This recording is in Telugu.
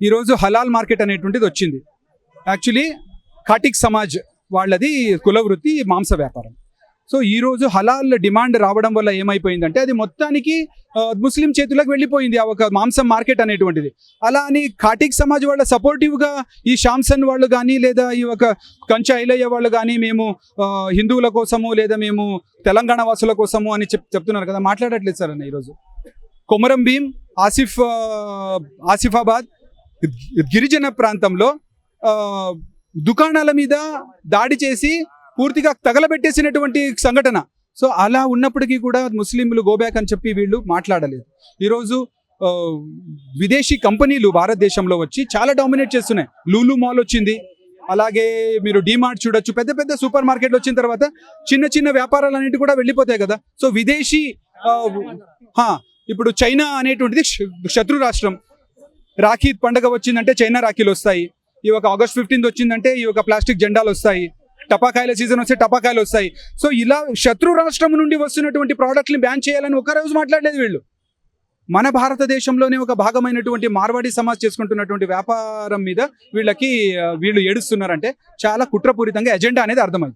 ఈరోజు హలాల్ మార్కెట్ అనేటువంటిది వచ్చింది. యాక్చువల్లీ కాటిక్ సమాజ్ వాళ్ళది కుల వృత్తి మాంస వ్యాపారం. సో ఈ రోజు హలాల్ డిమాండ్ రావడం వల్ల ఏమైపోయిందంటే అది మొత్తానికి ముస్లిం చేతులకు వెళ్ళిపోయింది ఆ ఒక మాంసం మార్కెట్ అనేటువంటిది. అలా అని కాటిక్ సమాజ్ వాళ్ళ సపోర్టివ్గా ఈ శాంసన్ వాళ్ళు కానీ లేదా ఈ ఒక కంచ ఐలయ్య వాళ్ళు కానీ మేము హిందువుల కోసము లేదా మేము తెలంగాణ వాసుల కోసము అని చెప్ చెప్తున్నారు కదా మాట్లాడట్లేదు సార్ అన్న ఈరోజు. కొమరం భీం ఆసిఫ్ ఆసిఫాబాద్ గిరిజన ప్రాంతంలో దుకాణాల మీద దాడి చేసి పూర్తిగా తగలబెట్టేసినటువంటి సంఘటన. సో అలా ఉన్నప్పటికీ కూడా ముస్లింలు గోబ్యాక్ అని చెప్పి వీళ్ళు మాట్లాడలేదు. ఈరోజు విదేశీ కంపెనీలు భారతదేశంలో వచ్చి చాలా డామినేట్ చేస్తున్నాయి. లూలు మాల్ వచ్చింది. అలాగే మీరు డిమార్ట్ చూడొచ్చు. పెద్ద పెద్ద సూపర్ మార్కెట్లు వచ్చిన తర్వాత చిన్న చిన్న వ్యాపారాలు అనేవి కూడా వెళ్ళిపోతాయి కదా. సో విదేశీ హా, ఇప్పుడు చైనా అనేటువంటిది శత్రు రాష్ట్రం. రాఖీ పండగ వచ్చిందంటే చైనా రాఖీలు వస్తాయి. ఈ ఒక ఆగస్ట్ ఫిఫ్టీన్త్ వచ్చిందంటే ఈ ఒక ప్లాస్టిక్ జెండాలు వస్తాయి. టపాకాయల సీజన్ వస్తే టపాకాయలు వస్తాయి. సో ఇలా శత్రు రాష్ట్రం నుండి వస్తున్నటువంటి ప్రోడక్ట్ని బ్యాన్ చేయాలని ఒక రోజు మాట్లాడలేదు వీళ్ళు. మన భారతదేశంలోనే ఒక భాగమైనటువంటి మార్వాడి సమాజ్ చేసుకుంటున్నటువంటి వ్యాపారం మీద వీళ్ళకి వీళ్ళు ఏడుస్తున్నారంటే చాలా కుట్రపూరితంగా ఎజెండా అనేది అర్థమైంది.